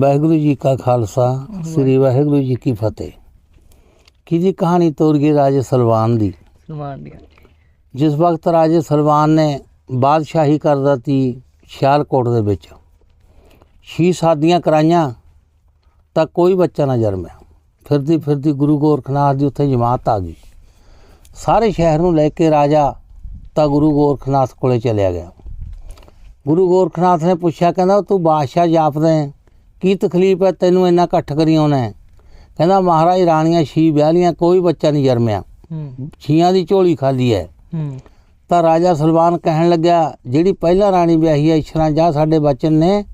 ਵਾਹਿਗੁਰੂ ਜੀ ਕਾ ਖਾਲਸਾ ਸ੍ਰੀ ਵਾਹਿਗੁਰੂ ਜੀ ਕੀ ਫਤਿਹ। ਕੀ ਜੀ ਕਹਾਣੀ ਤੋਰੀਏ ਰਾਜੇ ਸਲਵਾਨ ਦੀ? ਸਮਾਨ ਦੀ ਜਿਸ ਵਕਤ ਰਾਜੇ ਸਲਵਾਨ ਨੇ ਬਾਦਸ਼ਾਹੀ ਕਰਦਾ ਤੀ ਸਿਆਲਕੋਟ ਦੇ ਵਿੱਚ ਛੀ ਸਾਦੀਆਂ ਕਰਾਈਆਂ ਤਾਂ ਕੋਈ ਬੱਚਾ ਨਾ ਜਨਮਿਆ। ਫਿਰਦੀ ਫਿਰਦੀ ਗੁਰੂ ਗੋਰਖਨਾਥ ਦੀ ਉੱਥੇ ਜਮਾਤ ਆ ਗਈ। ਸਾਰੇ ਸ਼ਹਿਰ ਨੂੰ ਲੈ ਕੇ ਰਾਜਾ ਤਾਂ ਗੁਰੂ ਗੋਰਖਨਾਥ ਕੋਲੇ ਚਲਿਆ ਗਿਆ। ਗੁਰੂ ਗੋਰਖਨਾਥ ਨੇ ਪੁੱਛਿਆ ਕਹਿੰਦਾ ਤੂੰ ਬਾਦਸ਼ਾਹ ਜਾਪਦਾ ਹੈ ਕੀ ਤਕਲੀਫ ਹੈ ਤੈਨੂੰ ਇੰਨਾ ਇਕੱਠ ਕਰੀ ਆਉਣਾ ਹੈ। ਕਹਿੰਦਾ ਮਹਾਰਾਜ ਰਾਣੀਆਂ ਛੀ ਵਿਆਹ ਕੋਈ ਬੱਚਾ ਨਹੀਂ ਜਨਮਿਆ ਹੂੰ। ਛੀਆਂ ਦੀ ਝੋਲੀ ਖਾਲੀ ਹੈ। ਹੂੰ। ਤਾਂ ਰਾਜਾ ਸਲਵਾਨ ਕਹਿਣ ਲੱਗਿਆ ਜਿਹੜੀ ਪਹਿਲਾਂ ਰਾਣੀ ਵਿਆਹੀ ਹੈ ਇਸ਼ਰਾਂ ਜਾ ਸਾਡੇ ਬਚਨ ਨੇ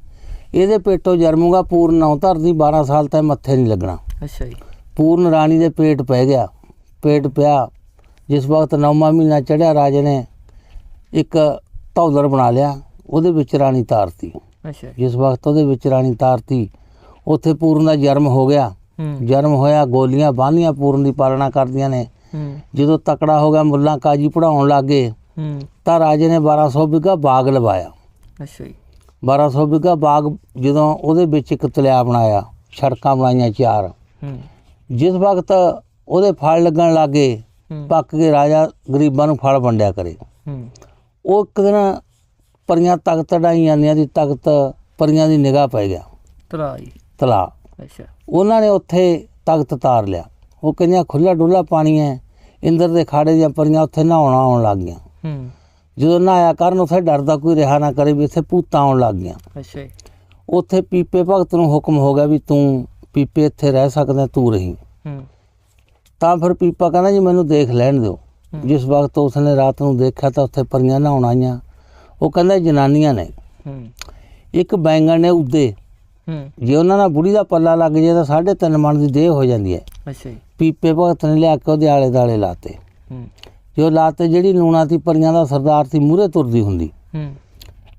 ਇਹਦੇ ਪੇਟੋਂ ਜਰਮੂਗਾ ਪੂਰਨ ਨੌ ਧਰਦੀ 12 ਸਾਲ ਤੱਕ ਮੱਥੇ ਨਹੀਂ ਲੱਗਣਾ। ਅੱਛਾ ਜੀ। ਪੂਰਨ ਰਾਣੀ ਦੇ ਪੇਟ ਪੈ ਗਿਆ। ਪੇਟ ਪਿਆ। ਜਿਸ ਵਕਤ ਨੌਵਾਂ ਮਹੀਨਾ ਚੜਿਆ ਰਾਜੇ ਨੇ ਇੱਕ ਧੌਲਰ ਬਣਾ ਲਿਆ। ਉਹਦੇ ਵਿੱਚ ਰਾਣੀ ਤਾਰਤੀ। ਅੱਛਾ। ਜਿਸ ਵਕਤ ਉਹਦੇ ਵਿੱਚ ਰਾਣੀ ਤਾਰਤੀ ਉੱਥੇ ਪੂਰਨ ਦਾ ਜਨਮ ਹੋ ਗਿਆ। ਜਨਮ ਹੋਇਆ ਗੋਲੀਆਂ ਬਾਂਹੀਆਂ ਪੂਰਨ ਦੀ ਪਾਲਣਾ ਕਰਦੀਆਂ ਨੇ। ਜਦੋਂ ਤਕੜਾ ਹੋ ਗਿਆ ਮੁੱਲਾ ਕਾਜੀ ਪੜਾਉਣ ਲੱਗੇ ਤਾਂ ਰਾਜੇ ਨੇ 1200 ਬਿਗਾ ਬਾਗ ਲਵਾਇਆ। ਅੱਛਾ ਜੀ। 1200 ਬਿਗਾ ਬਾਗ ਜਦੋਂ ਉਹਦੇ ਵਿੱਚ ਇੱਕ ਤਲਿਆ ਬਣਾਇਆ ਸੜਕਾਂ ਬਣਾਈਆਂ ਚਾਰ। ਜਿਸ ਵਕਤ ਉਹਦੇ ਫਲ ਲੱਗਣ ਲੱਗੇ ਪੱਕ ਕੇ ਰਾਜਾ ਗਰੀਬਾਂ ਨੂੰ ਫਲ ਵੰਡਿਆ ਕਰੇ। ਉਹ ਇੱਕ ਦਿਨ ਪਰੀਆਂ ਤਖਤ ਡਾਈ ਜਾਂਦੀਆਂ ਦੀ ਤਖਤ ਪਰੀਆਂ ਦੀ ਨਿਗਾਹ ਪੈ ਗਿਆ। ਜੀ ਤਲਾ ਅੱਛਾ। ਉਹਨਾਂ ਨੇ ਉੱਥੇ ਤਖਤ ਤਾਰ ਲਿਆ। ਉਹ ਕਹਿੰਦੀਆਂ ਖੁੱਲਾ ਡੁੱਲਾ ਪਾਣੀ ਹੈ ਇੰਦਰ ਦੇ ਖਾੜੇ ਦੀਆਂ ਪਰੀਆਂ ਉੱਥੇ ਨਹਾਉਣ ਆਉਣ ਲੱਗ ਗਈਆਂ। ਹੂੰ। ਜਦੋਂ ਨਹਾਇਆ ਕਰਨ ਉੱਥੇ ਡਰਦਾ ਕੋਈ ਰਿਹਾ ਨਾ ਕਰੇ ਵੀ ਇੱਥੇ ਭੂਤਾਂ ਆਉਣ ਲੱਗ ਗਈਆਂ। ਅੱਛਾ। ਉੱਥੇ ਪੀਪੇ ਭਗਤ ਨੂੰ ਹੁਕਮ ਹੋ ਗਿਆ ਵੀ ਤੂੰ ਪੀਪੇ ਇੱਥੇ ਰਹਿ ਸਕਦਾ ਤੂੰ ਰਹੀਂ। ਹੂੰ। ਤਾਂ ਫਿਰ ਪੀਪਾ ਕਹਿੰਦਾ ਜੀ ਮੈਨੂੰ ਦੇਖ ਲੈਣ ਦਿਓ। ਜਿਸ ਵਕਤ ਉਸਨੇ ਰਾਤ ਨੂੰ ਦੇਖਿਆ ਤਾਂ ਉੱਥੇ ਪਰੀਆਂ ਨਹਾਉਣ ਆਈਆਂ। ਉਹ ਕਹਿੰਦਾ ਜਨਾਨੀਆਂ ਨੇ। ਇੱਕ ਬੈਂਗਣ ਨੇ ਉੱਦੇ ਜੇ ਉਹਨਾਂ ਨਾਲ ਬੁੜੀ ਦਾ ਪੱਲਾ ਲੱਗ ਜੇ ਤਾਂ ਸਾਢੇ ਤਿੰਨ ਮਣ ਦੀ ਦੇਹ ਹੋ ਜਾਂਦੀ ਹੈ। ਅੱਛਾ ਪੀਪੇ ਭਗਤ ਨੇ ਲਿਆ ਕੇ ਉਹਦੇ ਆਲੇ ਦਾਲੇ ਲਾਤੇ। ਜੋ ਲਾਤੇ ਜਿਹੜੀ ਲੂਣਾ ਤੀ ਪਰੀਆਂ ਦਾ ਸਰਦਾਰ ਸੀ ਮੂਰੇ ਤੁਰਦੀ ਹੁੰਦੀ।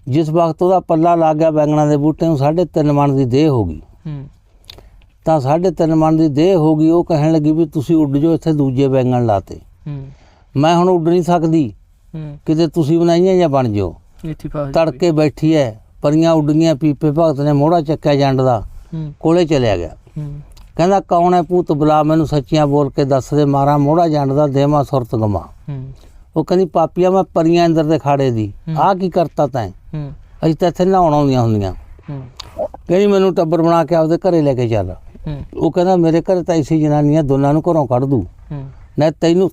ਜਿਸ ਵਕਤ ਉਹਦਾ ਪੱਲਾ ਲੱਗ ਗਿਆ ਬੈਂਗਣਾ ਦੇ ਬੂਟੇ ਨੂੰ ਸਾਢੇ ਤਿੰਨ ਮਣ ਦੀ ਦੇਹ ਹੋ ਗਈ। ਤਾਂ ਸਾਢੇ ਤਿੰਨ ਮਣ ਦੀ ਦੇਹ ਹੋ ਗਈ ਉਹ ਕਹਿਣ ਲੱਗੀ ਵੀ ਤੁਸੀਂ ਉੱਡ ਜਾਓ ਇੱਥੇ ਦੂਜੇ ਬੈਂਗਣ ਲਾਤੇ। ਮੈਂ ਹੁਣ ਉੱਡ ਨਹੀਂ ਸਕਦੀ। ਕਿਤੇ ਤੁਸੀਂ ਬਣਾਈਆਂ ਜਾਂ ਬਣ ਜਾਓ। ਇੱਥੇ ਫਸ ਤੜਕੇ ਬੈਠੀ ਐ ਪਰੀਆਂ ਉੱਡ ਗਈਆਂ ਪੀਪੇ ਭਗਤ ਨੇ ਮੋੜਾ ਚੱਕਿਆ ਜੰਡ ਦਾ ਕੋਲੇ ਚਲਿਆ ਗਿਆ। ਕਹਿੰਦਾ ਕੌਣ ਹੈ ਭੂਤ ਬੁਲਾ ਮੈਨੂੰ ਸੱਚੀਆਂ ਬੋਲ ਕੇ ਦੱਸ ਦੇ ਮਾਰਾ ਮੋੜਾ ਜੰਡ ਦਾ ਦੇਵਾ ਸੁਰਤ ਗਮਾ ਉਹ ਕਹਿੰਦੀ ਪਾਪੀਆ ਮੈਂ ਪਰੀਆਂ ਅੰਦਰ ਦੇ ਖਾੜੇ ਦੀ। ਆਹ ਕੀ ਕਰਤਾ ਤੈਂ? ਅਸੀਂ ਤਾਂ ਇੱਥੇ ਨਹਾਉਣ ਆਉਂਦੀਆਂ ਹੁੰਦੀਆਂ। ਕਹਿੰਦੀ ਮੈਨੂੰ ਟੱਬਰ ਬਣਾ ਕੇ ਆਪਦੇ ਘਰੇ ਲੈ ਕੇ ਚੱਲ। ਉਹ ਕਹਿੰਦਾ ਮੇਰੇ ਘਰੇ ਤਾਂ ਇਸੀ ਜਨਾਨੀਆਂ ਦੋਨਾਂ ਨੂੰ ਘਰੋਂ ਕੱਢ ਦੂ। ਨਾ ਤੈਨੂੰ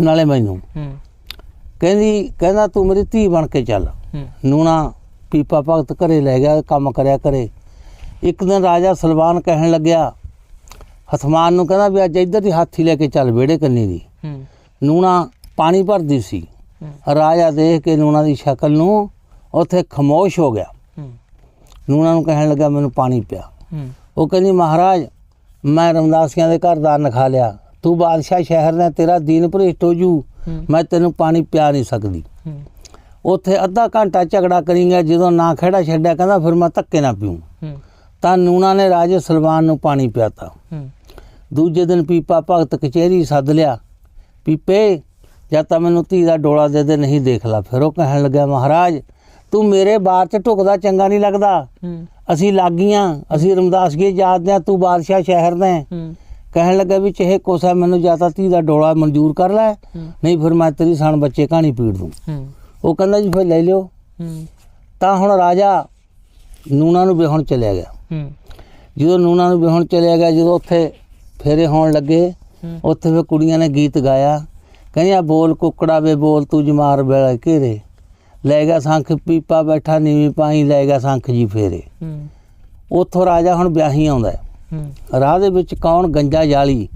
ਨਾਲੇ ਮੈਨੂੰ। ਕਹਿੰਦੀ ਕਹਿੰਦਾ ਤੂੰ ਮੇਰੀ ਧੀ ਬਣ ਕੇ ਚੱਲ। ਨੂਣਾ ਪੀਪਾ ਭਗਤ ਘਰੇ ਲੈ ਗਿਆ ਕੰਮ ਕਰਿਆ ਕਰੇ। ਇੱਕ ਦਿਨ ਰਾਜਾ ਸਲਵਾਨ ਕਹਿਣ ਲੱਗਿਆ ਹਥਮਾਨ ਨੂੰ ਕਹਿੰਦਾ ਵੀ ਅੱਜ ਇੱਧਰ ਦੀ ਹਾਥੀ ਲੈ ਕੇ ਚੱਲ ਵਿਹੜੇ ਕੰਨੀ ਦੀ। ਨੂਣਾ ਪਾਣੀ ਭਰਦੀ ਸੀ। ਰਾਜਾ ਦੇਖ ਕੇ ਨੂਣਾ ਦੀ ਸ਼ਕਲ ਨੂੰ ਉੱਥੇ ਖਮੋਸ਼ ਹੋ ਗਿਆ। ਨੂਣਾ ਨੂੰ ਕਹਿਣ ਲੱਗਾ ਮੈਨੂੰ ਪਾਣੀ ਪਿਆ। ਉਹ ਕਹਿੰਦੀ ਮਹਾਰਾਜ ਮੈਂ ਰਮਦਾਸੀਆਂ ਦੇ ਘਰ ਦਾ ਖਾ ਲਿਆ। ਤੂੰ ਬਾਦਸ਼ਾਹ ਸ਼ਹਿਰ ਦਾ ਤੇਰਾ ਦੀਨ ਭ੍ਰਿਸ਼ਟ ਹੋ ਜੂ। ਮੈਂ ਤੈਨੂੰ ਪਾਣੀ ਪਿਆ ਨਹੀਂ ਸਕਦੀ। ਉੱਥੇ ਅੱਧਾ ਘੰਟਾ ਝਗੜਾ ਕਰੀਂਗਾ, ਜਦੋਂ ਨਾ ਖੜਾ ਛੱਡਿਆ, ਕਹਿੰਦਾ ਫਿਰ ਮੈਂ ਧੱਕੇ ਨਾ ਪੀਉ ਹੂੰ ਤਾਂ ਨੂਣਾ ਨੇ ਰਾਜੇ ਸਲਵਾਨ ਨੂੰ ਪਾਣੀ ਪਿਆਤਾ। ਹੂੰ ਦੂਜੇ ਦਿਨ ਪੀਪਾ ਭਗਤ ਕਚਹਿਰੀ ਸੱਦ ਲਿਆ। ਪੀਪੇ, ਜਾਂ ਤਾਂ ਮੈਨੂੰ ਧੀ ਦਾ ਡੋਲਾ ਦੇ ਦੇ, ਨਹੀਂ ਦੇਖ ਲਾ। ਫਿਰ ਉਹ ਕਹਿਣ ਲੱਗਾ ਮਹਾਰਾਜ, ਤੂੰ ਮੇਰੇ ਬਾਰ 'ਚ ਢੁਕਦਾ, ਚੰਗਾ ਨਹੀਂ ਲੱਗਦਾ। ਅਸੀਂ ਲਾਗੀਆਂ, ਅਸੀਂ ਰਮਦਾਸਗੀ ਜਾਦਦੇ ਆ ਤੂੰ ਬਾਦਸ਼ਾਹ ਸ਼ਹਿਰ ਦਾ। ਕਹਿਣ ਲੱਗਾ ਵੀ ਚਾਹੇ ਕੋਸਾ ਮੈਨੂੰ ਜਾਂ ਤਾਂ ਧੀ ਦਾ ਡੋਲਾ ਮਨਜ਼ੂਰ ਕਰ ਲੈ ਨਹੀਂ ਫਿਰ ਮੈਂ ਤੇਰੀ ਸਣ ਬੱਚੇ ਕਹਾਣੀ ਪੀੜ ਦੂੰ। ਉਹ ਕਹਿੰਦਾ ਜੀ ਫਿਰ ਲੈ ਲਿਓ। ਤਾਂ ਹੁਣ ਰਾਜਾ ਨੂਣਾ ਨੂੰ ਵਿਆਹਣ ਚਲਿਆ ਗਿਆ। ਜਦੋਂ ਨੂਣਾ ਨੂੰ ਵਿਆਹਣ ਚਲਿਆ ਗਿਆ ਜਦੋਂ ਉੱਥੇ ਫੇਰੇ ਹੋਣ ਲੱਗੇ ਉੱਥੇ ਫਿਰ ਕੁੜੀਆਂ ਨੇ ਗੀਤ ਗਾਇਆ। ਕਹਿੰਦੀਆਂ ਬੋਲ ਕੁੱਕੜਾ ਵੇ ਬੋਲ ਤੂੰ ਜਮਾਰ ਵੇਲੇ ਘੇਰੇ। ਲੈ ਗਿਆ ਸੰਖ ਪੀਪਾ ਬੈਠਾ ਨੀਵੀਂ ਪਾਈ ਲੈ ਗਿਆ ਸੰਖ ਜੀ ਫੇਰੇ। ਉੱਥੋਂ ਰਾਜਾ ਹੁਣ ਵਿਆਹੀ ਆਉਂਦਾ ਰਾਹ ਦੇ ਵਿੱਚ ਕੌਣ ਗੰਜਾ ਜਾਲੀ?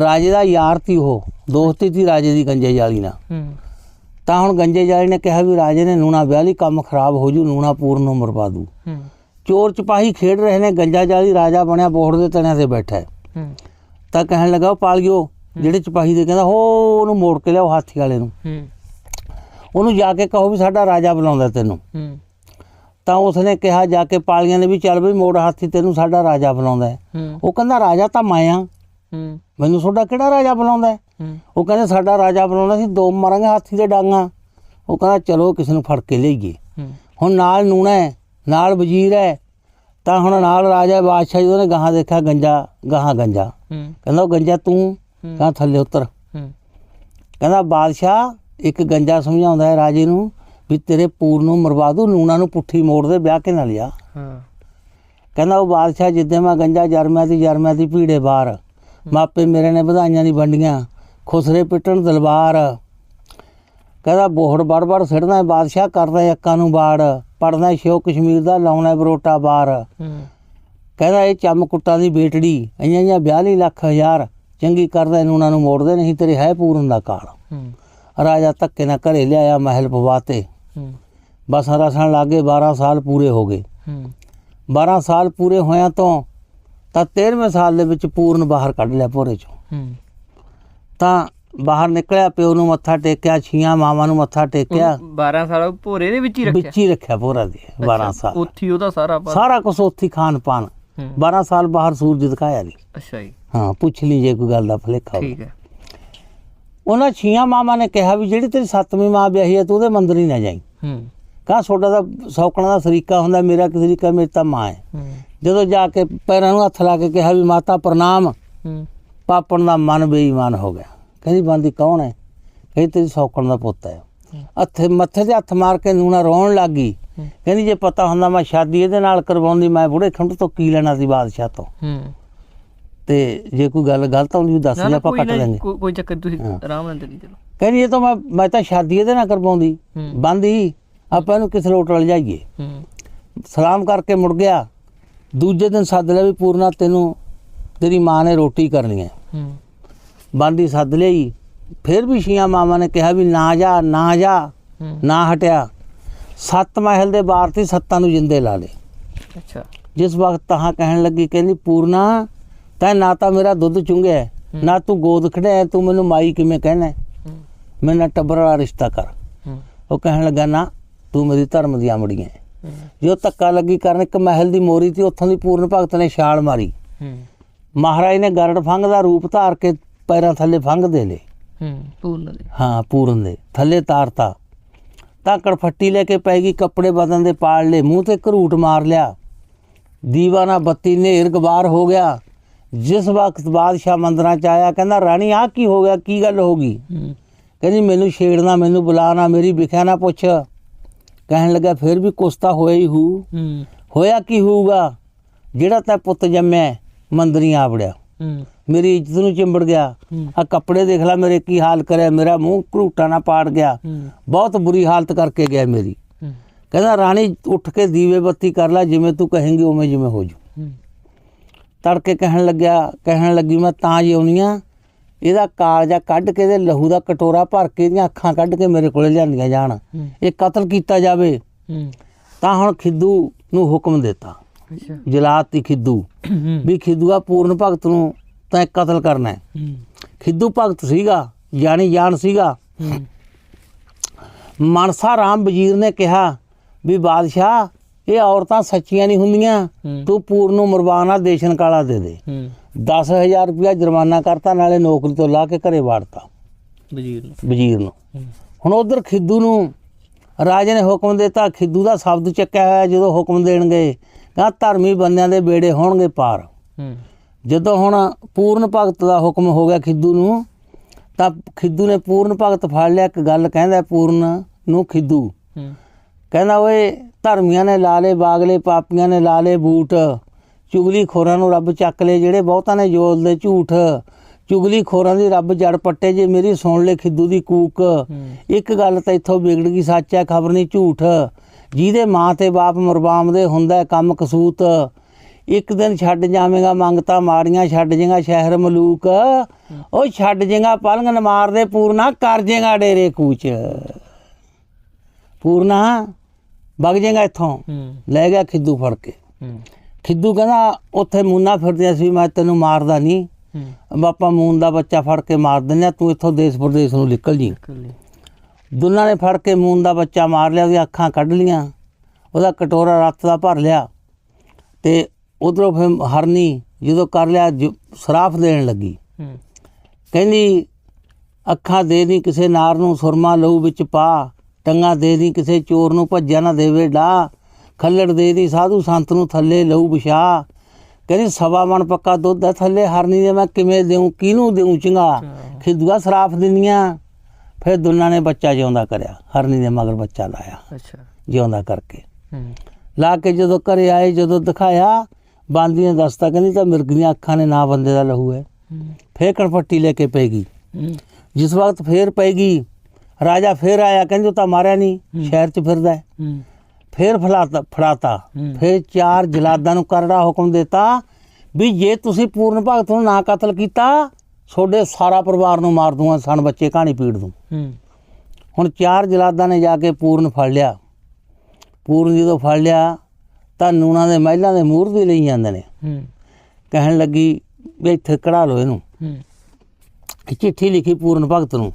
ਰਾਜੇ ਦਾ ਯਾਰ ਤੀ ਉਹ ਦੋਸਤੀ ਤੀ ਰਾਜੇ ਦੀ ਗੰਜੇ ਜਾਲੀ ਨਾਲ। ਹੂੰ। ਤਾਂ ਹੁਣ ਗੰਜੇ ਜਾਲੀ ਨੇ ਕਿਹਾ ਵੀ ਰਾਜੇ ਨੇ ਨੂਣਾ ਵਿਆਹ ਲਈ ਕੰਮ ਖਰਾਬ ਹੋ ਜੂ ਨੂਣਾ ਪੂਰਨ ਨੂੰ ਮਰਵਾ ਦੂ। ਹੂੰ। ਚੋਰ ਚਪਾਹੀ ਖੇਡ ਰਹੇ ਨੇ ਗੰਜਾ ਜਾਲੀ ਰਾਜਾ ਬਣਿਆ ਬੋੜ ਦੇ ਤਣਿਆਂ ਤੇ ਬੈਠਾ ਤਾਂ ਕਹਿਣ ਲੱਗਾ ਉਹ ਪਾਲਿਓ ਜਿਹੜੇ ਚਪਾਹੀ ਦੇ ਕਹਿੰਦਾ ਹੋ ਉਹਨੂੰ ਮੋੜ ਕੇ ਲਿਆਓ ਹਾਥੀ ਵਾਲੇ ਨੂੰ। ਹੂੰ। ਉਹਨੂੰ ਜਾ ਕੇ ਕਹੋ ਵੀ ਸਾਡਾ ਰਾਜਾ ਬੁਲਾਉਂਦਾ ਤੈਨੂੰ। ਹੂੰ। ਤਾਂ ਉਸਨੇ ਕਿਹਾ ਜਾ ਕੇ ਪਾਲੀਆਂ ਨੇ ਵੀ ਚੱਲ ਵੀ ਮੋੜ ਹਾਥੀ ਤੈਨੂੰ ਸਾਡਾ ਰਾਜਾ ਬੁਲਾਉਂਦਾ ਉਹ ਕਹਿੰਦਾ ਰਾਜਾ ਤਾਂ ਮੈਂ ਆ ਮੈਨੂੰ ਤੁਹਾਡਾ ਕਿਹੜਾ ਰਾਜਾ ਬੁਲਾਉਂਦਾ ਉਹ ਕਹਿੰਦੇ ਸਾਡਾ ਰਾਜਾ ਬੁਲਾਉਂਦਾ ਸੀ ਦੋ ਮਾਰਾਂਗੇ ਹਾਥੀ ਦੇ ਡਾਂਗਾ। ਉਹ ਕਹਿੰਦਾ ਚਲੋ ਕਿਸੇ ਨੂੰ ਫੜ ਕੇ ਲਿਆਈਏ। ਹੂੰ। ਹੁਣ ਨਾਲ ਨੂਣਾ ਹੈ ਨਾਲ ਵਜ਼ੀਰ ਹੈ ਤਾਂ ਹੁਣ ਨਾਲ ਰਾਜਾ ਬਾਦਸ਼ਾਹ ਜੀ ਉਹਨੇ ਗਾਹਾਂ ਦੇਖਿਆ ਗੰਜਾ ਗਾਹਾਂ ਗੰਜਾ। ਕਹਿੰਦਾ ਉਹ ਗੰਜਾ ਤੂੰ ਹੂੰ। ਕਹਿੰਦਾ ਥੱਲੇ ਉਤਰ। ਕਹਿੰਦਾ ਬਾਦਸ਼ਾਹ ਇੱਕ ਗੰਜਾ ਸਮਝਾਉਂਦਾ ਹੈ ਰਾਜੇ ਨੂੰ ਵੀ ਤੇਰੇ ਪੂਰ ਨੂੰ ਮਰਵਾ ਦੂ ਨੂਣਾ ਨੂੰ ਪੁੱਠੀ ਮੋੜ ਦੇ ਵਿਆਹ ਕੇ ਨਾਲ ਲਿਆ। ਹਾਂ। ਕਹਿੰਦਾ ਉਹ ਬਾਦਸ਼ਾਹ ਜਿੱਦੇ ਮੈਂ ਗੰਜਾ ਜਰਮਿਆ ਦੀ ਜਰਮਿਆ ਦੀ ਭੀੜੇ ਬਾਰ ਮਾਪੇ ਮੇਰੇ ਨੇ ਵਧਾਈਆਂ ਨਹੀਂ ਵੰਡੀਆਂ ਖੁਸਰੇ ਪਿੱਟਣ ਦਲਵਾਰ ਕਹਿੰਦਾ ਬੋਹੜ ਬੜ ਬੜ ਸਿੜਦਾ ਹੈ ਬਾਦਸ਼ਾਹ ਕਰਦਾ ਅੱਕਾਂ ਨੂੰ ਬਾੜ ਪੜਦਾ ਸ਼ਿਓ ਕਸ਼ਮੀਰ ਦਾ ਲਾਉਣਾ ਬਰੋਟਾ ਬਾਰ ਕਹਿੰਦਾ ਇਹ ਚੰਮ ਕੁੱਟਾਂ ਦੀ ਬੇਟੜੀ ਅਈਆਂ ਜਾਂ 42 ਲੱਖ ਹਜ਼ਾਰ ਚੰਗੀ ਕਰਦਾ ਇਹਨੂੰ ਉਹਨਾਂ ਨੂੰ ਮੋੜਦੇ ਨਹੀਂ ਤੇਰੇ ਹੈ ਪੂਰਨ ਦਾ ਕਾਲ। ਰਾਜਾ ਧੱਕੇ ਨਾਲ ਘਰੇ ਲਿਆਇਆ ਮਹਿਲ ਪਵਾਤੇ ਬਸ ਰਸਣ ਲੱਗੇ 12 ਸਾਲ ਪੂਰੇ ਹੋ ਗਏ। ਹੂੰ। 12 ਸਾਲ ਪੂਰੇ ਹੋਇਆਂ ਤੋਂ ਤਾਂ 13ਵੇਂ ਸਾਲ ਦੇ ਵਿੱਚ ਪੂਰਨ ਬਾਹਰ ਕੱਢ ਲਿਆ ਭੋਰੇ ਚੋਂ। ਤਾਂ ਬਾਹਰ ਨਿਕਲਿਆ ਪਿਓ ਨੂੰ ਮੱਥਾ ਟੇਕਿਆ ਛੀਆਂ ਮਾਵਾਂ ਨੂੰ ਮੱਥਾ ਟੇਕਿਆ। 12 ਸਾਲ ਭੋਰੇ ਦੇ ਵਿੱਚ ਹੀ ਰੱਖਿਆ? ਵਿੱਚ ਹੀ ਰੱਖਿਆ ਭੋਰਾ ਦੇ 12 ਸਾਲ। ਉੱਥੇ ਉਹਦਾ ਸਾਰਾ ਸਾਰਾ ਕੁਝ ਉੱਥੀ ਖਾਣ ਪਾਣ। ਹੂੰ। 12 ਸਾਲ ਬਾਹਰ ਸੂਰਜ ਦਿਖਾਇਆ ਨਹੀਂ। ਅੱਛਾ ਜੀ। ਹਾਂ ਪੁੱਛ ਲਈ ਜੇ ਕੋਈ ਗੱਲ ਦਾ ਭਲੇਖਾ ਹੋਵੇ। ਠੀਕ ਹੈ। ਉਹਨਾਂ ਛੀਆਂ ਮਾਵਾਂ ਨੇ ਕਿਹਾ ਵੀ ਜਿਹੜੀ ਤੇਰੀ ਸੱਤਵੀਂ ਮਾਂ ਵਿਆਹੀ ਹੈ ਤੂੰ ਉਹਦੇ ਮੰਦਰ ਹੀ ਨਾ ਜਾਈਂ। ਹੂੰ। ਕਹਾ ਛੋਟਾ ਦਾ ਸੌਕਣਾ ਦਾ ਸਰੀਕਾ ਹੁੰਦਾ ਮੇਰਾ ਕਿ ਸਰੀਕਾ ਮੇਰੀ ਤਾਂ ਮਾਂ ਹੈ। ਜਦੋਂ ਜਾ ਕੇ ਪੈਰਾਂ ਨੂੰ ਹੱਥ ਲਾ ਕੇ ਕਿਹਾ ਵੀ ਮਾਤਾ ਪ੍ਰਣਾਮ ਹੂੰ। ਪਾਪਣ ਦਾ ਮਨ ਬੇਈਮਾਨ ਹੋ ਗਿਆ। ਕਹਿੰਦੀ ਬੰਦੀ ਕੌਣ ਹੈ? ਕਹਿੰਦੀ ਤੇਰੀ ਸੌਕਣ ਦਾ ਪੁੱਤ ਹੈ। ਹੱਥੇ ਮੱਥੇ ਤੇ ਹੱਥ ਮਾਰ ਕੇ ਨੂਣਾ ਰੋਣ ਲੱਗ। ਕਹਿੰਦੀ ਜੇ ਪਤਾ ਹੁੰਦਾ ਮੈਂ ਸ਼ਾਦੀ ਇਹਦੇ ਨਾਲ ਕਰਵਾਉਂਦੀ ਮੈਂ ਬੁੜੇ ਖੰਡ ਤੋਂ ਕੀ ਲੈਣਾ ਸੀ ਬਾਦਸ਼ਾਹ ਤੋਂ? ਹੂੰ। ਤੇ ਜੇ ਕੋਈ ਗੱਲ ਗਲਤ ਹੁੰਦੀ ਉਹ ਦੱਸ ਨਾ ਦੇ ਨਾ ਆਪਾਂ ਕੋਈ ਕੱਟ ਨਾ ਲਾਂਗੇ ਕੋਈ ਕੋਈ ਚੱਕਰ ਨੀ, ਤੁਸੀਂ ਹਾਂ। ਆਰਾਮ ਨਾਲ ਚੱਲੀ ਚਲੋ। ਕਹਿੰਦੀ ਇਹ ਤਾਂ ਮੈਂ ਮੈਂ ਤਾਂ ਸ਼ਾਦੀ ਇਹਦੇ ਨਾਲ ਕਰਵਾਉਂਦੀ। ਹੂੰ। ਬੰਦੀ ਆਪਾਂ ਇਹਨੂੰ ਕਿਸ ਰੋਟ ਵੱਲ ਜਾਈਏ। ਹੂੰ। ਸਲਾਮ ਕਰਕੇ ਮੁੜ ਗਿਆ। ਦੂਜੇ ਦਿਨ ਸੱਦ ਲਿਆ ਵੀ ਪੂਰਨਾ ਤੈਨੂੰ ਤੇਰੀ ਮਾਂ ਨੇ ਰੋਟੀ ਕਰਨੀ ਹੈ। ਹੂੰ। ਬਾਂਦੀ ਸੱਦ ਲਈ ਫਿਰ ਵੀ ਛੀਆਂ ਮਾਵਾਂ ਨੇ ਕਿਹਾ ਵੀ ਨਾ ਜਾ ਨਾ ਜਾ। ਹੂੰ। ਨਾ ਹਟਿਆ। ਸੱਤ ਮਹਿਲ ਦੇ ਬਾਹਰ ਤੇ ਸੱਤਾਂ ਨੂੰ ਜਿੰਦੇ ਲਾ ਲੇ ਅੱਛਾ। ਜਿਸ ਵਕਤ ਤਹਾਂ ਕਹਿਣ ਲੱਗੀ ਕਹਿੰਦੀ ਪੂਰਨਾ ਤੈਂ ਨਾ ਤਾਂ ਮੇਰਾ ਦੁੱਧ ਚੁੰਗਿਆ ਨਾ ਤੂੰ ਗੋਦ ਖੜਿਆ ਤੂੰ ਮੈਨੂੰ ਮਾਈ ਕਿਵੇਂ ਕਹਿਣਾ ਮੇਰੇ ਨਾਲ ਟੱਬਰ ਵਾਲਾ ਰਿਸ਼ਤਾ ਕਰ। ਉਹ ਕਹਿਣ ਲੱਗਾ ਨਾ ਤੂੰ ਮੇਰੀ ਧਰਮ ਦੀ ਆਮੜੀਆਂ ਹੈ। ਜੋ ਧੱਕਾ ਲੱਗੀ ਕਰਨ ਇੱਕ ਮਹਿਲ ਦੀ ਮੋਰੀ ਤੇ ਉੱਥੋਂ ਦੀ ਪੂਰਨ ਭਗਤ ਨੇ ਛਾਲ ਮਾਰੀ। ਮਹਾਰਾਜ ਨੇ ਗਰੜ ਫੰਗ ਦਾ ਰੂਪ ਧਾਰ ਕੇ ਪੈਰਾਂ ਥੱਲੇ ਫੰਗ ਦੇ ਲੇ ਹੂੰ। ਪੂਰਨ ਦੇ। ਹਾਂ ਪੂਰਨ ਦੇ। ਥੱਲੇ ਤਾਰਤਾ। ਤਾਂ ਕੜਫੱਟੀ ਲੈ ਕੇ ਪੈ ਗਈ ਕੱਪੜੇ ਬਦਨ ਦੇ ਪਾੜ ਲਏ ਮੂੰਹ ਤੇ ਘਰੂਟ ਮਾਰ ਲਿਆ। ਦੀਵਾਨਾ ਬੱਤੀ ਨੇਰ ਗਵਾਰ ਹੋ ਗਿਆ। ਜਿਸ ਵਕਤ ਬਾਦਸ਼ਾਹ ਮੰਦਰਾਂ ਚ ਆਇਆ ਕਹਿੰਦਾ ਰਾਣੀ ਆ ਕੀ ਹੋ ਗਿਆ? ਕੀ ਗੱਲ ਹੋ ਗਈ? ਕਹਿੰਦੀ ਮੈਨੂੰ ਛੇੜਨਾ ਮੈਨੂੰ ਬੁਲਾਣਾ ਮੇਰੀ ਵਿਖਿਆ ਨਾ ਪੁੱਛ। ਕਹਿਣ ਲੱਗਾ ਫਿਰ ਵੀ ਕੁਛ ਤਾਂ ਹੋਇਆ ਹੀ ਹੂ। ਹੋਇਆ ਕੀ ਹੋਊਗਾ? ਜਿਹੜਾ ਤੈਂ ਪੁੱਤ ਜੰਮਿਆ ਮੰਦਰੀ ਆਵੜਿਆ ਮੇਰੀ ਇੱਜ਼ਤ ਨੂੰ ਚਿੰਬੜ ਗਿਆ। ਆ ਕੱਪੜੇ ਦੇਖ ਲੈ ਮੇਰੇ ਕੀ ਹਾਲ ਕਰਿਆ। ਮੇਰਾ ਮੂੰਹ ਘਰੂਟਾ ਨਾ ਪਾੜ ਗਿਆ। ਬਹੁਤ ਬੁਰੀ ਹਾਲਤ ਕਰਕੇ ਗਿਆ ਮੇਰੀ। ਕਹਿੰਦਾ ਰਾਣੀ ਉੱਠ ਕੇ ਦੀਵੇ ਬੱਤੀ ਕਰ ਲੈ ਜਿਵੇਂ ਤੂੰ ਕਹੇਂਗੀ ਉਵੇਂ ਜਿਵੇਂ ਹੋ ਜੂ। ਤੜਕੇ ਕਹਿਣ ਲੱਗਿਆ ਕਹਿਣ ਲੱਗੀ ਮੈਂ ਤਾਂ ਜਿਉਣੀ ਆ। ਇਹਦਾ ਕਾਲਜਾ ਕੱਢ ਕੇ ਇਹਦੇ ਲਹੂ ਦਾ ਕਟੋਰਾ ਭਰ ਕੇ ਇਹਦੀਆਂ ਅੱਖਾਂ ਕੱਢ ਕੇ ਮੇਰੇ ਕੋਲੇ ਲਿਆਂਦੀਆਂ ਜਾਣ। ਇਹ ਕਤਲ ਕੀਤਾ ਜਾਵੇ ਤਾਂ ਹੁਣ ਖਿੱਦੂ ਨੂੰ ਹੁਕਮ ਦਿੱਤਾ। ਜਲਾਤੀ ਖਿੱਦੂ। ਵੀ ਖਿੱਦੂਆ ਪੂਰਨ ਭਗਤ ਨੂੰ ਤੈਂ ਕਤਲ ਕਰਨਾ ਹੈ। ਖਿੱਦੂ ਭਗਤ ਸੀਗਾ ਜਾਣੀ ਜਾਣ ਸੀਗਾ। ਮਨਸਾ ਰਾਮ ਵਜ਼ੀਰ ਨੇ ਕਿਹਾ ਵੀ ਬਾਦਸ਼ਾਹ ਇਹ ਔਰਤਾਂ ਸੱਚੀਆਂ ਨਹੀਂ ਹੁੰਦੀਆਂ। ਤੂੰ ਪੂਰਨ ਨੂੰ ਮਰਵਾਨਾ ਦੇਸ਼ਨ ਕਾਲਾ ਦੇ ਦੇ। ਹੂੰ। 10000 ਰੁਪਇਆ ਜੁਰਮਾਨਾ ਕਰਤਾ ਨਾਲੇ ਨੌਕਰੀ ਤੋਂ ਲਾ ਕੇ ਘਰੇ ਵਾੜਤਾ ਵਜ਼ੀਰ ਨੂੰ। ਵਜ਼ੀਰ ਨੂੰ। ਹੁਣ ਉਧਰ ਖਿੱਦੂ ਨੂੰ ਰਾਜੇ ਨੇ ਹੁਕਮ ਦਿੱਤਾ ਖਿੱਦੂ ਦਾ ਸ਼ਬਦ ਚੱਕਿਆ ਹੋਇਆ ਜਦੋਂ ਹੁਕਮ ਦੇਣਗੇ ਕਹਾਂ ਧਰਮੀ ਬੰਦਿਆਂ ਦੇ ਬੇੜੇ ਹੋਣਗੇ ਪਾਰ। ਜਦੋਂ ਹੁਣ ਪੂਰਨ ਭਗਤ ਦਾ ਹੁਕਮ ਹੋ ਗਿਆ ਖਿੱਦੂ ਨੂੰ ਤਾਂ ਖਿੱਦੂ ਨੇ ਪੂਰਨ ਭਗਤ ਫੜ ਲਿਆ ਇੱਕ ਗੱਲ ਕਹਿੰਦਾ ਪੂਰਨ ਨੂੰ ਖਿੱਦੂ। ਕਹਿੰਦਾ ਓਏ ਧਰਮੀਆਂ ਨੇ ਲਾ ਲੇ ਬਾਗਲੇ ਪਾਪੀਆਂ ਨੇ ਲਾ ਲੇ ਬੂਟ। ਚੁਗਲੀ ਖੋਰਾਂ ਨੂੰ ਰੱਬ ਚੱਕ ਲੇ ਜਿਹੜੇ ਬਹੁਤਾਂ ਨੇ ਜੋਲਦੇ ਝੂਠ। ਚੁਗਲੀ ਖੋਰਾਂ ਦੀ ਰੱਬ ਜੜ ਪੱਟੇ ਜੇ ਮੇਰੀ ਸੁਣ ਲੈ ਖਿੱਦੂ ਦੀ ਕੂਕ। ਇੱਕ ਗੱਲ ਤਾਂ ਇੱਥੋਂ ਵਿਗੜ ਗਈ ਸੱਚ ਹੈ ਖਬਰ ਨਹੀਂ ਝੂਠ। ਜਿਹਦੇ ਮਾਂ ਤੇ ਬਾਪ ਮਰਬਾਮ ਦੇ ਹੁੰਦਾ ਕੰਮ ਕਸੂਤ। ਇੱਕ ਦਿਨ ਛੱਡ ਜਾਵੇਂਗਾ ਮੰਗਤਾ ਮਾੜੀਆਂ ਛੱਡ ਜੇਗਾ ਸ਼ਹਿਰ ਮਲੂਕ। ਉਹ ਛੱਡ ਜੇਗਾ ਪਲੰਗਨ ਮਾਰਦੇ ਪੂਰਨਾ ਕਰ ਜੇਗਾ ਡੇਰੇ ਕੂਚ। ਪੂਰਨਾ ਵਗ ਜੇਗਾ ਇੱਥੋਂ। ਲੈ ਗਿਆ ਖਿੱਦੂ ਫੜ ਕੇ। ਖਿੱਦੂ ਕਹਿੰਦਾ ਉੱਥੇ ਮੂਨਾ ਫਿਰਦਿਆ ਸੀ ਮੈਂ ਤੈਨੂੰ ਮਾਰਦਾ ਨਹੀਂ। ਬਾਪਾ ਮੂਨ ਦਾ ਬੱਚਾ ਫੜ ਕੇ ਮਾਰ ਦਿੰਦੇ ਤੂੰ ਇੱਥੋਂ ਦੇਸ਼ ਪ੍ਰਦੇਸ਼ ਨੂੰ ਨਿਕਲ ਜੀ। ਦੋਨਾਂ ਨੇ ਫੜ ਕੇ ਮੂਨ ਦਾ ਬੱਚਾ ਮਾਰ ਲਿਆ ਉਹਦੀਆਂ ਅੱਖਾਂ ਕੱਢ ਲੀਆਂ। ਉਹਦਾ ਕਟੋਰਾ ਰੱਤ ਦਾ ਭਰ ਲਿਆ। ਤੇ ਉਧਰੋਂ ਫਿਰ ਹਰਨੀ ਜਦੋਂ ਕਰ ਲਿਆ ਸਰਾਫ ਦੇਣ ਲੱਗੀ। ਕਹਿੰਦੀ ਅੱਖਾਂ ਦੇ ਦੀ ਕਿਸੇ ਨਾਰ ਨੂੰ ਸੁਰਮਾ ਲਹੂ ਵਿੱਚ ਪਾ। ਟੰਗਾ ਦੇ ਦੀ ਕਿਸੇ ਚੋਰ ਨੂੰ ਭੱਜਿਆ ਨਾ ਦੇਵੇ ਡਾ। ਖੱਲੜ ਦੇ ਦੀ ਸਾਧੂ ਸੰਤ ਨੂੰ ਥੱਲੇ ਲਊ ਵਿਛਾ। ਕਹਿੰਦੀ ਸਵਾ ਮਣ ਪੱਕਾ ਦੁੱਧ ਹੈ ਥੱਲੇ ਹਰਨੀ ਦੇ ਮੈਂ ਕਿਵੇਂ ਦੇਉਂ ਕਿਹਨੂੰ ਦੇਉਂ ਚੰਗਾ? ਖਿਦੂਆ ਸਰਾਫ ਦਿੰਨੀਆਂ ਫਿਰ ਦੋਨਾਂ ਨੇ ਬੱਚਾ ਜਿਉਂਦਾ ਕਰਿਆ ਹਰਨੀ ਦੇ ਮਗਰ ਬੱਚਾ ਲਾਇਆ ਅੱਛਾ। ਜਿਉਂਦਾ ਕਰਕੇ। ਲਾ ਕੇ ਜਦੋਂ ਘਰੇ ਆਏ ਜਦੋਂ ਦਿਖਾਇਆ ਬਾਂਦੀ ਨੇ ਦੱਸਤਾ ਕਹਿੰਦੀ ਤਾਂ ਮਿਰਗ ਦੀਆਂ ਅੱਖਾਂ ਨੇ ਨਾ ਬੰਦੇ ਦਾ ਲਹੂ ਹੈ। ਫੇਰ ਕਣਪੱਟੀ ਲੈ ਕੇ ਪੈਗੀ ਜਿਸ ਵਕਤ ਫੇਰ ਪੈਗੀ ਰਾਜਾ ਫੇਰ ਆਇਆ ਕਹਿੰਦੀ ਤਾਂ ਮਾਰਿਆ ਨਹੀਂ ਸ਼ਹਿਰ 'ਚ ਫਿਰਦਾ ਹੈ। ਫੇਰ ਫਲਾਤਾ ਫੜਾਤਾ। ਹੂੰ। ਫੇਰ ਚਾਰ ਜਲਾਦਾਂ ਨੂੰ ਕਰੜਾ ਹੁਕਮ ਦਿੱਤਾ ਵੀ ਜੇ ਤੁਸੀਂ ਪੂਰਨ ਭਗਤ ਨੂੰ ਨਾ ਕਤਲ ਕੀਤਾ ਤੁਹਾਡੇ ਸਾਰਾ ਪਰਿਵਾਰ ਨੂੰ ਮਾਰ ਦੂੰਗਾ ਸਣ ਬੱਚੇ ਕਹਾਣੀ ਪੀੜ ਦੂੰ। ਹੁਣ ਚਾਰ ਜਲਾਦਾਂ ਨੇ ਜਾ ਕੇ ਪੂਰਨ ਫੜ ਲਿਆ। ਪੂਰਨ ਜਦੋਂ ਫੜ ਲਿਆ ਤਾਂ ਨੂਣਾ ਦੇ ਮਹਿਲਾਂ ਦੇ ਮੂਰਤੀ ਲਈ ਜਾਂਦੇ ਨੇ। ਕਹਿਣ ਲੱਗੀ ਵੀ ਇੱਥੇ ਕਢਾ ਲਓ ਇਹਨੂੰ। ਚਿੱਠੀ ਲਿਖੀ ਪੂਰਨ ਭਗਤ ਨੂੰ।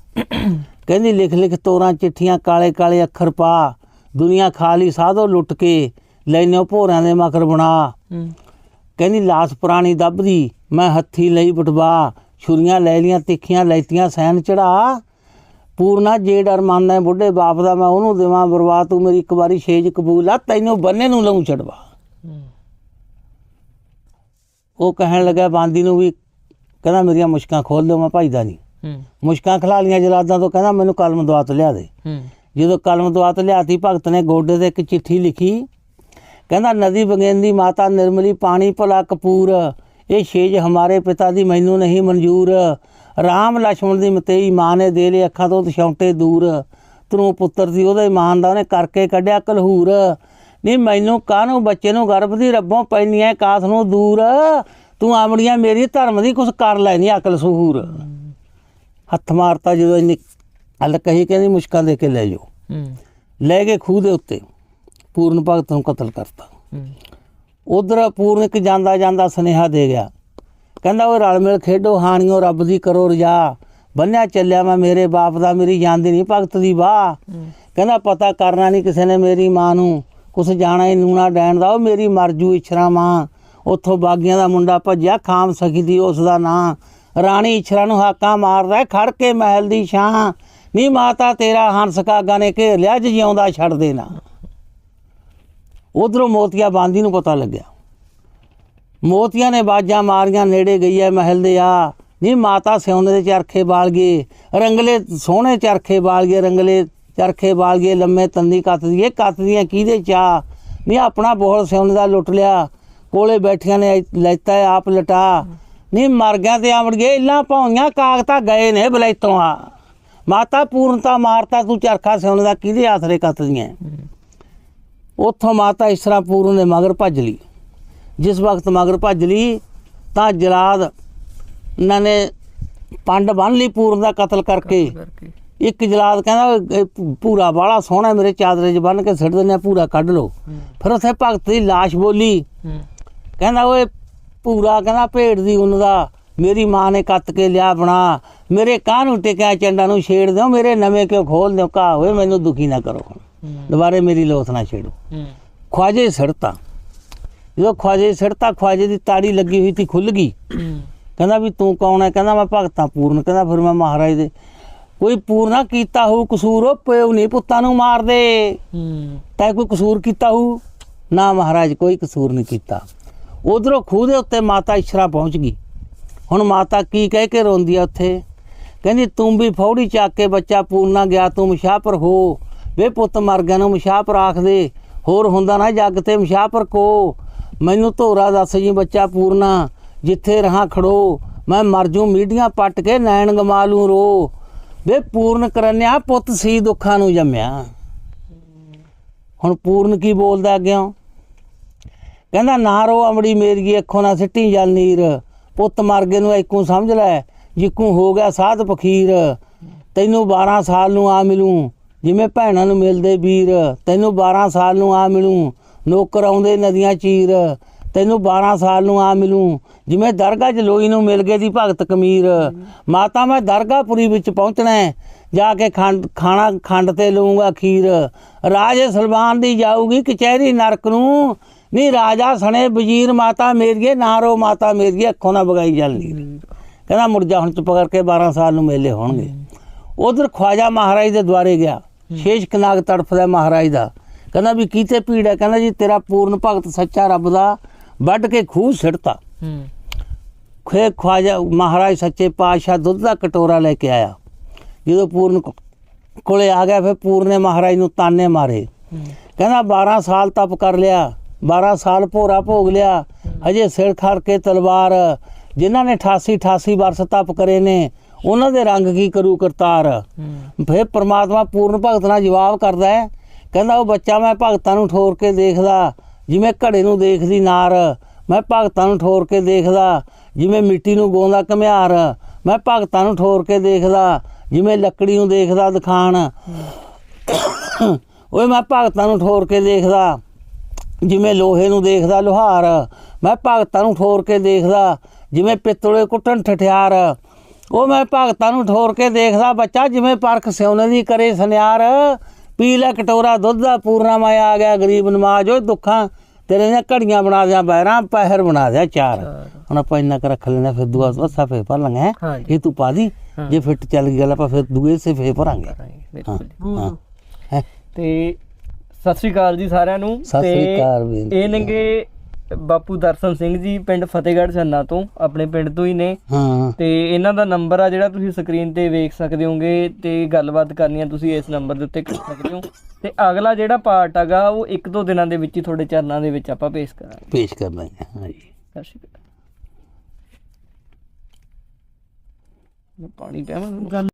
ਕਹਿੰਦੀ ਲਿਖ ਲਿਖ ਤੋਰਾਂ ਚਿੱਠੀਆਂ ਕਾਲੇ ਕਾਲੇ ਅੱਖਰ ਪਾ। ਦੁਨੀਆ ਖਾਲੀ ਸਾਧੋ ਲੁੱਟ ਕੇ ਲੈਨੋ ਭੋਰਿਆਂ ਦੇ ਮਕਰ ਬਣਾ। ਕਹਿੰਦੀ ਲਾਸ ਪੁਰਾਣੀ ਦੱਬਦੀ ਮੈਂ ਹੱਥੀ ਲਈ ਬਟਵਾ ਛੁਰੀਆਂ ਲੈ ਲੀਆਂ ਤਿੱਖੀਆਂ ਲੈਤੀਆਂ ਸੈਨ ਚੜਾ। ਪੂਰਨਾ ਜੇ ਡਰ ਮੰਨਦਾ ਬੁੱਢੇ ਬਾਪ ਦਾ ਮੈਂ ਉਹਨੂੰ ਦੇਵਾਂ ਬਰਬਾਦ ਤੂੰ ਮੇਰੀ ਇੱਕ ਵਾਰੀ ਛੇਜ ਕਬੂਲ ਆ ਤੈਨੂੰ ਬੰਨੇ ਨੂੰ ਲਊ ਛੜਵਾ ਉਹ ਕਹਿਣ ਲੱਗਾ ਬਾਂਦੀ ਨੂੰ ਵੀ ਕਹਿੰਦਾ ਮੇਰੀਆਂ ਮੁਸ਼ਕਾਂ ਖੋਲ ਦਿਓ ਮੈਂ ਭਾਈਦਾ ਨਹੀਂ। ਮੁਸ਼ਕਾਂ ਖਲਾਲੀਆਂ ਜਲਾਦਾਂ ਤੋਂ ਕਹਿੰਦਾ ਮੈਨੂੰ ਕਲਮ ਦੁਆਤ ਲਿਆ ਦੇ। ਜਦੋਂ ਕਲਮ ਦੁਆਤ ਲਿਆਤੀ ਭਗਤ ਨੇ ਗੋਡੇ ਤੇ ਇੱਕ ਚਿੱਠੀ ਲਿਖੀ। ਕਹਿੰਦਾ ਨਦੀ ਬਗੇਂਦੀ ਮਾਤਾ ਨਿਰਮਲੀ ਪਾਣੀ ਭਲਾ ਕਪੂਰ। ਇਹ ਛੇਜ ਹਮਾਰੇ ਪਿਤਾ ਦੀ ਮੈਨੂੰ ਨਹੀਂ ਮਨਜ਼ੂਰ। ਰਾਮ ਲక్ష్మణ ਦੀ ਮਤੇਈ ਮਾਂ ਨੇ ਦੇ ਲਈ ਅੱਖਾਂ ਤੋਂ ਤਸ਼ੌਂਟੇ ਦੂਰ। ਤਰੂ ਪੁੱਤਰ ਸੀ ਉਹਦੇ ਮਾਂ ਦਾ ਉਹਨੇ ਕਰਕੇ ਕੱਢਿਆ ਕਲਹੂਰ। ਨਹੀਂ ਮੈਨੂੰ ਕਾਹਨੂੰ ਬੱਚੇ ਨੂੰ ਗਰਭ ਦੀ ਰੱਬੋਂ ਪੈਣੀਆਂ ਕਾਸ ਨੂੰ ਦੂਰ। ਤੂੰ ਆਮੜੀਆਂ ਮੇਰੀ ਧਰਮ ਦੀ ਕੁਝ ਕਰ ਲੈਣੀ ਅਕਲ ਸਹੂਰ। ਹੱਥ ਮਾਰਤਾ ਜਦੋਂ ਇੰਨੀ ਹਲ ਕਹੀ ਕਹਿੰਦੀ ਮੁਸ਼ਕਾਂ ਦੇ ਕੇ ਲੈ ਜਾਓ। ਲੈ ਕੇ ਖੂਹ ਦੇ ਉੱਤੇ ਪੂਰਨ ਭਗਤ ਨੂੰ ਕਤਲ ਕਰਤਾ। ਉਧਰ ਪੂਰਨ ਇੱਕ ਜਾਂਦਾ ਜਾਂਦਾ ਸੁਨੇਹਾ ਦੇ ਗਿਆ। ਕਹਿੰਦਾ ਉਹ ਰਲ ਮਿਲ ਖੇਡੋ ਹਾਣੀਓ ਰੱਬ ਦੀ ਕਰੋ ਰਜਾ। ਬੰਨਿਆ ਚੱਲਿਆ ਮੈਂ ਮੇਰੇ ਬਾਪ ਦਾ ਮੇਰੀ ਜਾਂਦੀ ਨਹੀਂ ਭਗਤ ਦੀ ਵਾਹ। ਕਹਿੰਦਾ ਪਤਾ ਕਰਨਾ ਨਹੀਂ ਕਿਸੇ ਨੇ ਮੇਰੀ ਮਾਂ ਨੂੰ। ਕੁਛ ਜਾਣਾ ਹੀ ਨੂਣਾ ਡੈਣ ਦਾ। ਉਹ ਮੇਰੀ ਮਰਜੂ ਇਛਰਾ ਮਾਂ। ਉੱਥੋਂ ਬਾਗੀਆਂ ਦਾ ਮੁੰਡਾ ਭੱਜਿਆ ਖਾਮ ਸਖੀ ਦੀ ਉਸ ਦਾ ਨਾਂ। ਰਾਣੀ ਇਛਰਾ ਨੂੰ ਹਾਕਾਂ ਮਾਰਦਾ ਖੜ ਕੇ ਮਹਿਲ ਦੀ ਛਾਂ। ਨੀ ਮਾਤਾ, ਤੇਰਾ ਹੰਸ ਕਾਗਾ ਨੇ ਘੇਰ ਲਿਆ ਜਿਉਂਦਾ ਛੱਡ ਦੇਣਾ। ਉਧਰੋਂ ਮੋਤੀਆ ਬਾਂਦੀ ਨੂੰ ਪਤਾ ਲੱਗਿਆ। ਮੋਤੀਆਂ ਨੇ ਬਾਜਾਂ ਮਾਰੀਆਂ, ਨੇੜੇ ਗਈ ਐ ਮਹਿਲ ਦੇ ਆ। ਨੀ ਮਾਤਾ ਸਿਉਂਦੇ ਦੇ ਚਰਖੇ ਬਾਲ ਗਏ ਰੰਗਲੇ ਸੋਹਣੇ ਚਰਖੇ ਬਾਲ ਗਏ ਰੰਗਲੇ ਚਰਖੇ ਬਾਲ ਗਏ ਲੰਮੇ ਤੰਦੀ ਕੱਤਦੀ ਇਹ ਕੱਤ ਦੀਆਂ ਕਿਹਦੇ ਚਾ ਨੀ ਆਪਣਾ ਬੋਹਲ ਸਿਉਂਦੇ ਦਾ ਲੁੱਟ ਲਿਆ, ਕੋਲੇ ਬੈਠੀਆਂ ਨੇ ਲੈਤਾ ਆਪ ਲਟਾ। ਨੀ ਮਰ ਗਿਆ ਤੇ ਆਵੜ ਗਏ ਇਲਾਂ ਭੌਂੀਆਂ ਕਾਗਤਾ ਗਏ ਨੇ ਬਲੈਤੋਂ ਆ। ਮਾਤਾ ਪੂਰਨਤਾ ਮਾਰਤਾ ਤੂੰ ਚਰਖਾ ਸਿਉਂਦੇ ਦਾ ਕਿਹਦੇ ਆਸਰੇ ਕੱਤਦੀਆਂ? ਉੱਥੋਂ ਮਾਤਾ ਇਸ ਤਰ੍ਹਾਂ ਪੂਰਨ ਦੇ ਮਗਰ ਭੱਜ ਲਈ। ਜਿਸ ਵਕਤ ਮਗਰ ਭੱਜ ਲਈ ਤਾਂ ਜਲਾਦ ਇਹਨਾਂ ਨੇ ਪੰਡ ਬੰਨ ਲਈ ਪੂਰਨ ਦਾ ਕਤਲ ਕਰਕੇ। ਇੱਕ ਜਲਾਦ ਕਹਿੰਦਾ ਭੂਰਾ ਵਾਲਾ ਸੋਹਣਾ ਮੇਰੇ ਚਾਦਰੇ 'ਚ ਬੰਨ ਕੇ ਸਿੱਟ ਦਿੰਦੇ ਆ ਭੂਰਾ ਕੱਢ ਲਓ। ਫਿਰ ਉੱਥੇ ਭਗਤ ਦੀ ਲਾਸ਼ ਬੋਲੀ। ਕਹਿੰਦਾ ਓਏ ਭੂਰਾ ਕਹਿੰਦਾ ਭੇਡ ਦੀ ਉੱਨ ਦਾ। ਮੇਰੀ ਮਾਂ ਨੇ ਕੱਤ ਕੇ ਲਿਆ ਬਣਾ। ਮੇਰੇ ਕਾਹ ਨੂੰ ਟਿਕਿਆ ਚੰਡਾ ਨੂੰ ਛੇੜ ਦਿਓ ਮੇਰੇ ਨਵੇਂ ਕਿਉਂ ਖੋਲ ਦਿਓ ਕਾ ਹੋਏ ਮੈਨੂੰ ਦੁਖੀ ਨਾ ਕਰੋ। ਦੁਬਾਰੇ ਮੇਰੀ ਲੋਥ ਨਾ ਛੇੜੋ। ਖਵਾਜੇ ਸੜਤਾ। ਜਦੋਂ ਖਵਾਜੇ ਸੜਤਾ ਖਵਾਜੇ ਦੀ ਤਾੜੀ ਲੱਗੀ ਹੋਈ ਸੀ ਖੁੱਲ ਗਈ। ਕਹਿੰਦਾ ਵੀ ਤੂੰ ਕੌਣ ਹੈ? ਕਹਿੰਦਾ ਮੈਂ ਭਗਤਾਂ ਪੂਰਨ। ਕਹਿੰਦਾ ਫਿਰ ਮੈਂ ਮਹਾਰਾਜ ਦੇ। ਕੋਈ ਪੂਰਨਾ ਕੀਤਾ ਹੋਊ ਕਸੂਰ ਉਹ ਪਿਓ ਨਹੀਂ ਪੁੱਤਾਂ ਨੂੰ ਮਾਰਦੇ। ਤੈ ਕੋਈ ਕਸੂਰ ਕੀਤਾ ਹੋਊ? ਨਾ ਮਹਾਰਾਜ ਕੋਈ ਕਸੂਰ ਨਹੀਂ ਕੀਤਾ। ਉਧਰੋਂ ਖੂਹ ਦੇ ਉੱਤੇ ਮਾਤਾ ਇਸ਼ਰਾ ਪਹੁੰਚ ਗਈ। ਹੁਣ ਮਾਤਾ ਕੀ ਕਹਿ ਕੇ ਰੋਂਦੀ ਆ ਉੱਥੇ? ਕਹਿੰਦੀ, ਤੂੰ ਵੀ ਫੌੜੀ ਚੱਕ ਕੇ ਬੱਚਾ ਪੂਰਨਾ ਗਿਆ, ਤੂੰ ਮਸ਼ਾਪਰ ਹੋ। ਵੇ ਪੁੱਤ ਮਰ ਗਿਆ ਨੂੰ ਮਸ਼ਾਪਰ ਆਖ ਦੇ। ਹੋਰ ਹੁੰਦਾ ਨਾ ਜੱਗ ਤੇ ਮਸ਼ਾਪਰ ਕੋ। ਮੈਨੂੰ ਧੋਰਾ ਦੱਸ ਜੀ ਬੱਚਾ ਪੂਰਨਾ, ਜਿੱਥੇ ਰਹਾ ਖੜੋ। ਮੈਂ ਮਰ ਜੂ, ਮੀਡੀਆਂ ਪੱਟ ਕੇ ਨੈਣ ਗਮਾ ਲੂੰ ਰੋ। ਵੇ ਪੂਰਨ ਕਰਨਿਆ ਪੁੱਤ ਸੀ ਦੁੱਖਾਂ ਨੂੰ ਜੰਮਿਆ। ਹੁਣ ਪੂਰਨ ਕੀ ਬੋਲਦਾ ਅੱਗਿਓਂ? ਕਹਿੰਦਾ, ਨਾ ਰੋ ਅਮੜੀ ਮੇਰੀ ਅੱਖੋਂ ਨਾ ਸਿੱਟੀ ਜਲ ਨੀਰ। ਪੁੱਤ ਮਰ ਗਏ ਨੂੰ ਇੱਕੂ ਸਮਝ ਲੈ, ਜਿੱਕੂ ਹੋ ਗਿਆ ਸਾਧ ਪਖੀਰ। ਤੈਨੂੰ 12 ਸਾਲ ਨੂੰ ਆ ਮਿਲੂ, ਜਿਵੇਂ ਭੈਣਾਂ ਨੂੰ ਮਿਲਦੇ ਵੀਰ। ਤੈਨੂੰ 12 ਸਾਲ ਨੂੰ ਆ ਮਿਲੂ, ਨੌਕਰ ਆਉਂਦੇ ਨਦੀਆਂ ਚੀਰ। ਤੈਨੂੰ 12 ਸਾਲ ਨੂੰ ਆ ਮਿਲੂ, ਜਿਵੇਂ ਦਰਗਾਹ 'ਚ ਲੋਈ ਨੂੰ ਮਿਲ ਗਏ ਦੀ ਭਗਤ ਕਮੀਰ। ਮਾਤਾ, ਮੈਂ ਦਰਗਾਹਪੁਰੀ ਵਿੱਚ ਪਹੁੰਚਣਾ ਜਾ ਕੇ ਖੰਡ, ਖਾਣਾ ਖੰਡ ਤੇ ਲਊਂਗਾ ਖੀਰ। ਰਾਜੇ ਸਲਵਾਨ ਦੀ ਜਾਊਗੀ ਕਚਹਿਰੀ ਨਰਕ ਨੂੰ ਨਹੀਂ ਰਾਜਾ ਸਣੇ ਵਜ਼ੀਰ ਮਾਤਾ ਮੇਰੀਏ ਨਾਰੋ ਮਾਤਾ ਮੇਰੀਏ ਅੱਖੋਂ ਨਾ ਬਗਾਈ ਜਲਦੀ ਕਹਿੰਦਾ ਮੁੜ ਜਾ ਹੁਣ ਚੁੱਪ ਕਰਕੇ 12 ਸਾਲ ਨੂੰ ਮੇਲੇ ਹੋਣਗੇ। ਉਧਰ ਖਵਾਜਾ ਮਹਾਰਾਜ ਦੇ ਦੁਆਰੇ ਗਿਆ। ਸ਼ੇਸ਼ ਕਨਾਗ ਤੜਫਦਾ ਮਹਾਰਾਜ ਦਾ। ਕਹਿੰਦਾ ਵੀ ਕੀਤੇ ਪੀੜ ਹੈ? ਕਹਿੰਦਾ ਜੀ ਤੇਰਾ ਪੂਰਨ ਭਗਤ ਸੱਚਾ ਰੱਬ ਦਾ ਵੱਢ ਕੇ ਖੂਹ ਸਿੱਟਤਾ। ਹੂੰ। ਖੇ ਖਵਾਜਾ ਮਹਾਰਾਜ ਸੱਚੇ ਪਾਤਸ਼ਾਹ ਦੁੱਧ ਦਾ ਕਟੋਰਾ ਲੈ ਕੇ ਆਇਆ। ਜਦੋਂ ਪੂਰਨ ਕੋਲੇ ਆ ਗਿਆ ਫਿਰ ਪੂਰਨ ਨੇ ਮਹਾਰਾਜ ਨੂੰ ਤਾਨੇ ਮਾਰੇ। ਕਹਿੰਦਾ 12 ਸਾਲ ਤਪ ਕਰ ਲਿਆ। 12 ਸਾਲ ਭੋਰਾ ਭੋਗ ਲਿਆ। ਅਜੇ ਸਿਰ ਖੜ ਕੇ ਤਲਵਾਰ ਜਿਨ੍ਹਾਂ ਨੇ 88 88 ਵਰਸ ਤਪ ਕਰੇ ਨੇ ਉਹਨਾਂ ਦੇ ਰੰਗ ਕੀ ਕਰੂ ਕਰਤਾਰ? ਫਿਰ ਪ੍ਰਮਾਤਮਾ ਪੂਰਨ ਭਗਤ ਨਾਲ ਜਵਾਬ ਕਰਦਾ ਹੈ। ਕਹਿੰਦਾ ਉਹ ਬੱਚਾ ਮੈਂ ਭਗਤਾਂ ਨੂੰ ਠੋਰ ਕੇ ਦੇਖਦਾ ਜਿਵੇਂ ਘੜੇ ਨੂੰ ਦੇਖਦੀ ਨਾਰ। ਮੈਂ ਭਗਤਾਂ ਨੂੰ ਠੋਰ ਕੇ ਦੇਖਦਾ ਜਿਵੇਂ ਮਿੱਟੀ ਨੂੰ ਗੋਂਦਾ ਘਮਿਆਰ। ਮੈਂ ਭਗਤਾਂ ਨੂੰ ਠੋਰ ਕੇ ਦੇਖਦਾ ਜਿਵੇਂ ਲੱਕੜੀ ਨੂੰ ਦੇਖਦਾ ਦਿਖਾਣ। ਓਏ ਮੈਂ ਭਗਤਾਂ ਨੂੰ ਠੋਰ ਕੇ ਦੇਖਦਾ। ਜਿਵੇਂ ਲੋਹੇ ਨੂੰ ਦੇਖਦਾ ਲੋਹਾਰ ਮੈਂ ਭਗਤਾਂ ਨੂੰ ਠੋਰ ਕੇ ਦੇਖਦਾ ਜਿਵੇਂ ਪਿੱਤਲੇ ਕੁੱਟਣ ਠਠਿਆਰ ਉਹ ਮੈਂ ਭਗਤਾਂ ਨੂੰ ਠੋਰ ਕੇ ਦੇਖਦਾ ਬੱਚਾ ਜਿਵੇਂ ਪਰਖ ਸਿਉਨੇ ਦੀ ਕਰੇ ਸੁਨਿਆਰ ਪੀ ਲੈ ਕਟੋਰਾ ਦੁੱਧ ਦਾ ਪੂਰਨਾ ਮੈਂ ਆ ਗਿਆ ਗਰੀਬ ਨਮਾਜ਼ ਓਏ ਦੁੱਖਾਂ ਤੇਰੇ ਦੀਆਂ ਘੜੀਆਂ ਬਣਾ ਦਿਆਂ ਬਹਿਰਾਂ ਪਹਿਰ ਬਣਾ ਦਿਆਂ ਚਾਰ ਹੁਣ ਆਪਾਂ ਇੰਨਾ ਕਰ ਰੱਖ ਲੈਣਾ ਫਿਰ ਦੂਆ ਵਸਾ ਫੇ ਭਰ ਲਾਂਗੇ। ਇਹ ਤੂੰ ਪਾ ਦੀ ਜੇ ਫਿੱਟ ਚੱਲ ਗਈ ਗੱਲ ਆਪਾਂ ਫਿਰ ਦੂਏ ਸੇ ਫੇ ਭਰਾਂਗੇ। ਹਾਂ ਹੈਂ। ਤੇ ਸਤਿ ਸ੍ਰੀ ਅਕਾਲ ਜੀ ਸਾਰਿਆਂ ਨੂੰ। ਸਤਿ ਸ੍ਰੀ ਅਕਾਲ। ਇਹ ਨੇਗੇ ਬਾਪੂ ਦਰਸ਼ਨ ਸਿੰਘ ਜੀ ਪਿੰਡ ਫਤਿਹਗੜ੍ਹ ਛੰਨਾ ਤੋਂ ਆਪਣੇ ਪਿੰਡ ਤੋਂ ਹੀ ਨੇ। ਹਾਂ। ਤੇ ਇਹਨਾਂ ਦਾ ਨੰਬਰ ਆ ਜਿਹੜਾ ਤੁਸੀਂ ਸਕਰੀਨ ਤੇ ਵੇਖ ਸਕਦੇ ਹੋਗੇ ਤੇ ਗੱਲਬਾਤ ਕਰਨੀ ਆ ਤੁਸੀਂ ਇਸ ਨੰਬਰ ਦੇ ਉੱਤੇ ਕਰ ਸਕਦੇ ਹੋ। ਤੇ ਅਗਲਾ ਜਿਹੜਾ ਪਾਰਟ ਹੈਗਾ ਉਹ ਇੱਕ ਦੋ ਦਿਨਾਂ ਦੇ ਵਿੱਚ ਹੀ ਤੁਹਾਡੇ ਚਰਨਾਂ ਦੇ ਵਿੱਚ ਆਪਾਂ ਪੇਸ਼ ਕਰਾਂਗੇ। ਪੇਸ਼ ਕਰ ਦਾਂਗੇ ਹਾਂਜੀ ਸਤਿ ਸ਼੍ਰੀ ਅਕਾਲ। ਪਾਣੀ ਪਿਆਵਾਂ ਗੱਲ